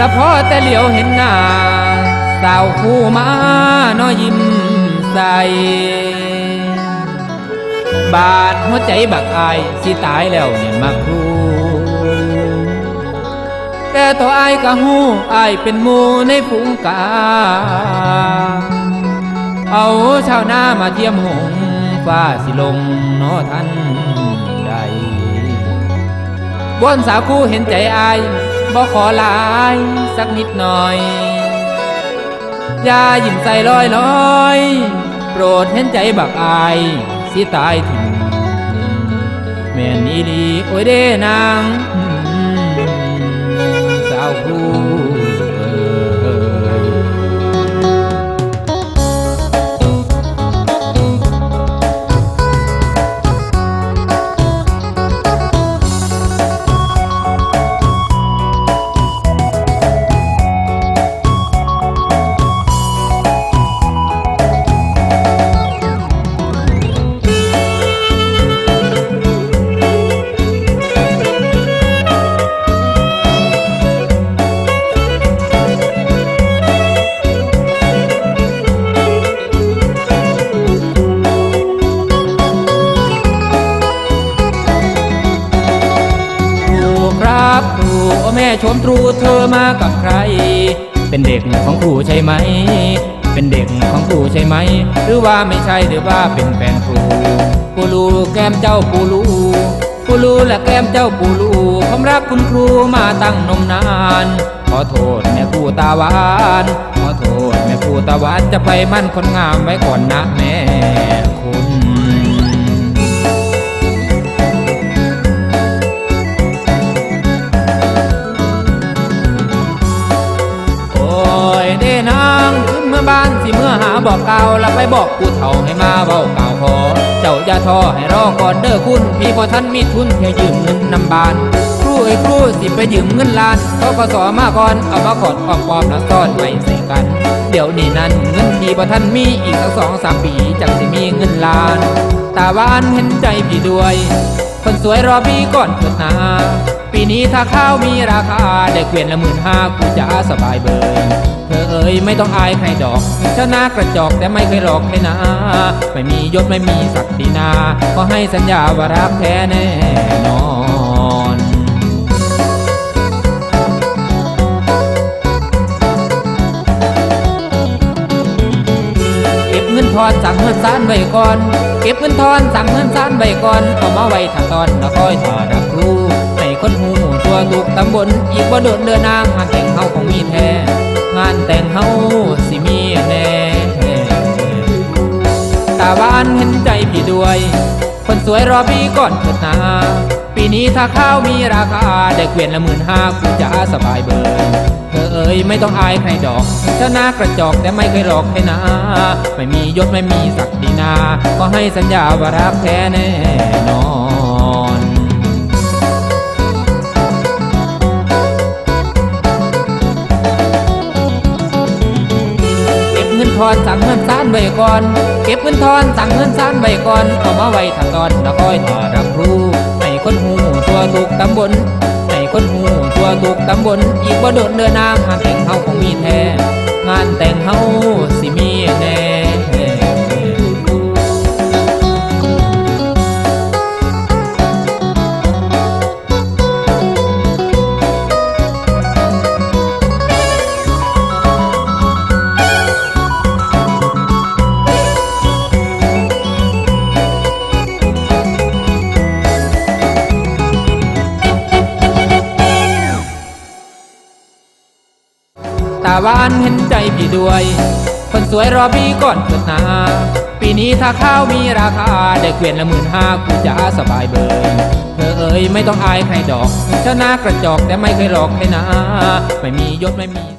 ละพอแต่เหลียวเห็นหน้า สาวคู่มาน้อยิ้มใส บาดหัวใจบักอายสิตายแล้วเนี่ยมาครู แต่ตัวอายก็หูอายเป็นมูในฝูงกา เอาชาวนามาเทียมหงฟ้าสิลงนอทันใดบนสาวคู่เห็นใจอาย บ่ขอหลายสักนิดหน่อย อย่ายิ้มใส่ลอยลอย โปรดเห็นใจบักอายสิตายถึงแม่นอีลีโอ้ยเด้นาง แม่ชมตรูเธอมากับใคร เป็นเด็กของครูใช่ไหม เป็นเด็กของครูใช่ไหม หรือว่าไม่ใช่หรือว่าเป็นแฟนครูปูรูแก้มเจ้าปูรูปูรูและแก้มเจ้าปูรูผมรักคุณครูมาตั้งนมนาน ขอโทษแม่ครูตาหวาน ขอโทษแม่ครูตาหวานจะไปมั่นคนงามไว้ก่อนนะแม่ นางขึ้นเมื่อบ้านสิเมื่อหาบอกเก่าแล้วไปบอกผู้เฒ่าให้มาเว้าเก่าขอ เจ้าอย่าท้อให้รอก่อนเด้อคุณพี่พอท่านมีทุนเที่ยวยืมเงินนำบานครูไอ้ยครูสิไปยืมเงินล้านเขาก็สอมาก่อนเอามาขอดออกปลอมแล้วซ่อนไว้ใส่กัน เดี๋ยวนี้นั้นเงินพี่พอท่านมีอีกสักสองสามปีจังสิมีเงินล้านตาวานเห็นใจพี่ด้วย คนสวยรอพี่ก่อนเถิดนาปีนี้ถ้าข้าวมีราคาได้เกวียนละหมื่นห้ากูจะสบายเบย ธอเอ๋ยไม่ต้องอายใครดอกชนะกระจอกแต่ไม่เคยหลอกให้นาไม่มียศไม่มีศักดินา ก็ให้สัญญาว่ารักแท้แน่นอนเก็บเงินทอนสั่งเงินซานไว้ก่อน เก็บเงินทอนสั่งเงินซานไว้ก่อนเอามาไว้ถ้าตอนแล้วคอยถอรับรู้ให้คนหูตัวตุกตำบลอีกบ่โดดเดินนางงานแต่งเฮาของมีแท้านแต่งเฮาสิมีแน่ตาหวานเห็นใจพี่ด้วย คนสวยรอพี่ก่อนเถิดนาปีนี้ถ้าข้าวมีราคาได้เกวียนละหมื่นห้ากูจะสบายเบยเธอเอ๋ยไม่ต้องอายใครดอกชนะกระจอกแต่ไม่เคยหลอกให้นาไม่มียศไม่มีศักดินา ก็ให้สัญญาว่ารักแท้แน่นอน ทอนสั่งเงินซานไว้ก่อน เก็บเงินทอนสั่งเงินซานไว้ก่อน เอามาไว้ทางตอนแล้วคอยถอรับรู้ให้คนหูตัวถูกตำบลให้คนหูตัวถูกตำบล อีกบ่โดนเดินนางหาแต่งเฮาของมีแท้ ตาหวานเห็นใจพี่ด้วย คนสวยรอพี่ก่อนเกิดนา ปีนี้ถ้าข้าวมีราคา ได้เกวียนละหมื่นห้ากูจะสบายเบยเธอเอ๋ยไม่ต้องอายใครดอกชนะกระจอกแต่ไม่เคยหลอกใครนะ ไม่มียศไม่มี